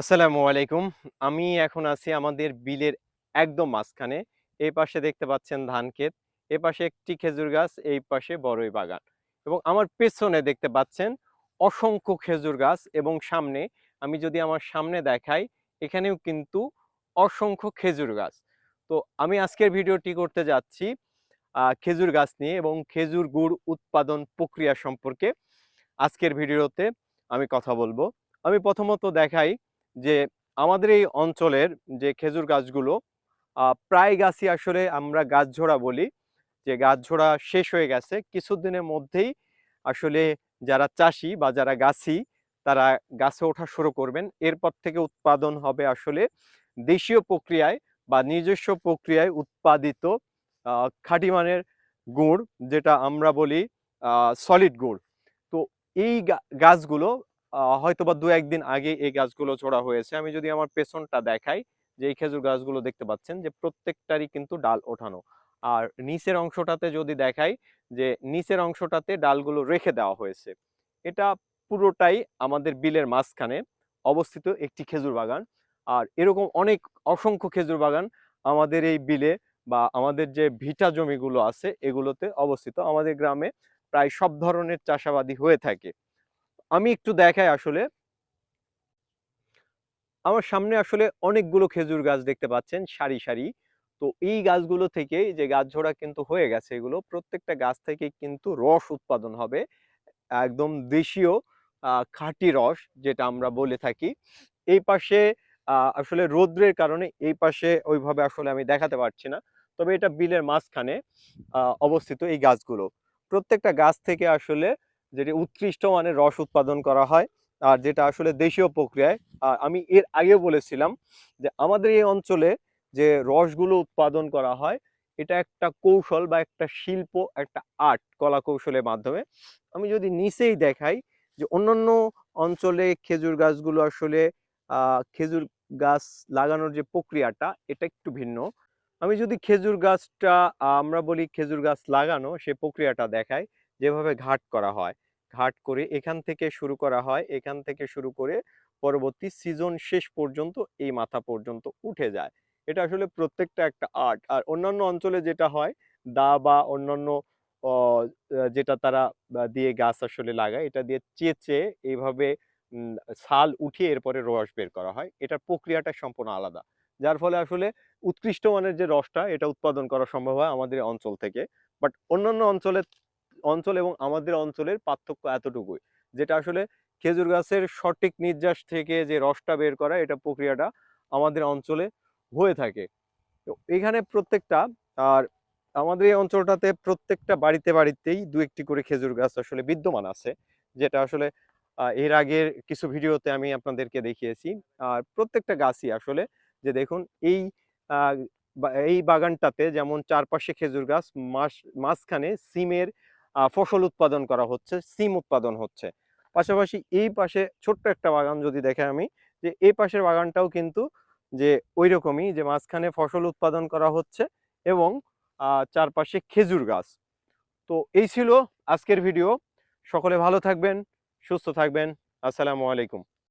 আসসালামু আলাইকুম। আমি এখন আছি আমাদের বিলের একদম মাঝখানে। এই পাশে দেখতে পাচ্ছেন ধান ক্ষেত। এ পাশে একটি খেজুর গাছ, এই পাশে বড়ই বাগান। এবং আমার পেছনে দেখতে পাচ্ছেন অসংখ্য খেজুর গাছ এবং সামনে আমি যদি আমার সামনে দেখাই, এখানেও কিন্তু অসংখ্য খেজুর গাছ। তো আমি আজকের ভিডিওটি করতে যাচ্ছি খেজুর গাছ নিয়ে এবং খেজুর গুড় উৎপাদন প্রক্রিয়া সম্পর্কে। আজকের ভিডিওতে আমি কথা বলব। আমি প্রথমত দেখাই যে আমাদের এই অঞ্চলের যে খেজুর গাছগুলো প্রায় গাছই আসলে আমরা গাছঝোড়া বলি যে গাছঝোড়া শেষ হয়ে গেছে। কিছুদিনের মধ্যেই আসলে যারা চাষি বা যারা গাছি তারা গাছে ওঠা শুরু করবেন। এরপর থেকে উৎপাদন হবে আসলে দেশীয় প্রক্রিয়ায় বা নিজস্ব প্রক্রিয়ায় উৎপাদিত আহ, খাঁটি মানের গুড় যেটা আমরা বলি সলিড গুড়। তো এই গাছগুলো হয়তোবা দু একদিন আগে এই গাছগুলো ছোড়া হয়েছে। আমি যদি আমার পেছনটা দেখাই যে এই খেজুর গাছগুলো দেখতে পাচ্ছেন যে প্রত্যেকটারই কিন্তু ডাল ওঠানো। আর নিচের অংশটাতে যদি দেখাই যে নিচের অংশটাতে ডালগুলো রেখে দেওয়া হয়েছে। এটা পুরোটাই আমাদের বিলের মাঝখানে অবস্থিত একটি খেজুর বাগান। আর এরকম অনেক অসংখ্য খেজুর বাগান আমাদের এই বিলে বা আমাদের যে ভিটা জমিগুলো আছে এগুলোতে অবস্থিত। আমাদের গ্রামে প্রায় সব ধরনের চাষাবাদী হয়ে থাকে। আমি একটু দেখাই আসলে। আমার সামনে আসলে অনেকগুলো খেজুর গাছ দেখতে পাচ্ছেন, সারি সারি। তো এই গাছগুলো থেকে যে গাছ ঝোড়া কিন্তু হয়ে গেছে এগুলো, প্রত্যেকটা গাছ থেকে কিন্তু রস উৎপাদন হবে। একদম দেশীয় খাঁটি রস যেটা আমরা বলে থাকি। এই পাশে আসলে রৌদ্রের কারণে এই পাশে ওইভাবে আসলে আমি দেখাতে পারছি না। তবে এটা বিলের মাঝখানে অবস্থিত এই গাছগুলো। প্রত্যেকটা গাছ থেকে আসলে যেটি উৎকৃষ্ট মানের রস উৎপাদন করা হয় আর যেটা আসলে দেশীয় প্রক্রিয়ায়, আর আমি এর আগেও বলেছিলাম যে আমাদের এই অঞ্চলে যে রসগুলো উৎপাদন করা হয়, এটা একটা কৌশল বা একটা শিল্প, একটা আর্ট কলা কৌশলের মাধ্যমে। আমি যদি নিচেই দেখাই যে অন্যান্য অঞ্চলে খেজুর গাছগুলো আসলে খেজুর গাছ লাগানোর যে প্রক্রিয়াটা, এটা একটু ভিন্ন। আমি যদি খেজুর গাছটা, আমরা বলি খেজুর গাছ লাগানো, সে প্রক্রিয়াটা দেখাই, যেভাবে ঘাট করা হয়। ঘাট করে এখান থেকে শুরু করা হয়। এখান থেকে শুরু করে পরবর্তী সিজন শেষ পর্যন্ত এই মাথা পর্যন্ত উঠে যায়। এটা আসলে প্রত্যেকটা একটা আর্ট আর অন্যান্য অঞ্চলে যেটা হয়, দা বা অন্যান্য যেটা তারা দিয়ে গাছ আসলে লাগায়, এটা দিয়ে চেঁচে এইভাবে ছাল উঠিয়ে এরপরে রস বের করা হয়। এটার প্রক্রিয়াটা সম্পূর্ণ আলাদা। যার ফলে আসলে উৎকৃষ্ট মানের যে রসটা, এটা উৎপাদন করা সম্ভব হয় আমাদের অঞ্চল থেকে। বাট অন্যান্য অঞ্চলের অঞ্চল এবং আমাদের অঞ্চলের পার্থক্য এতটুকুই। যেটা আসলে খেজুর গাছের সঠিক নির্যাস থেকে যে রসটা বের করা, এটা প্রক্রিয়াটা আমাদের অঞ্চলে হয়ে থাকে। তো এখানে প্রত্যেকটা, আর আমাদের এই অঞ্চলটাতে প্রত্যেকটা বাড়িতে বাড়িতেই দু একটি করে খেজুর গাছ আসলে বিদ্যমান আছে। যেটা আসলে এর আগের কিছু ভিডিওতে আমি আপনাদেরকে দেখিয়েছি। আর প্রত্যেকটা গাছই আসলে, যে দেখুন, এই এই বাগানটাতে যেমন চারপাশে খেজুর গাছ, মাস, মাঝখানে সিমের ফসল উৎপাদন করা হচ্ছে, সিম উৎপাদন হচ্ছে। পাশাপাশি এই পাশে ছোট্ট একটা বাগান যদি দেখে আমি, যে এই পাশের বাগানটাও কিন্তু যে ওই রকমই যে মাঝখানে ফসল উৎপাদন করা হচ্ছে এবং চারপাশে খেজুর গাছ। তো এই ছিল আজকের ভিডিও। সকলে ভালো থাকবেন, সুস্থ থাকবেন। আসসালামু আলাইকুম।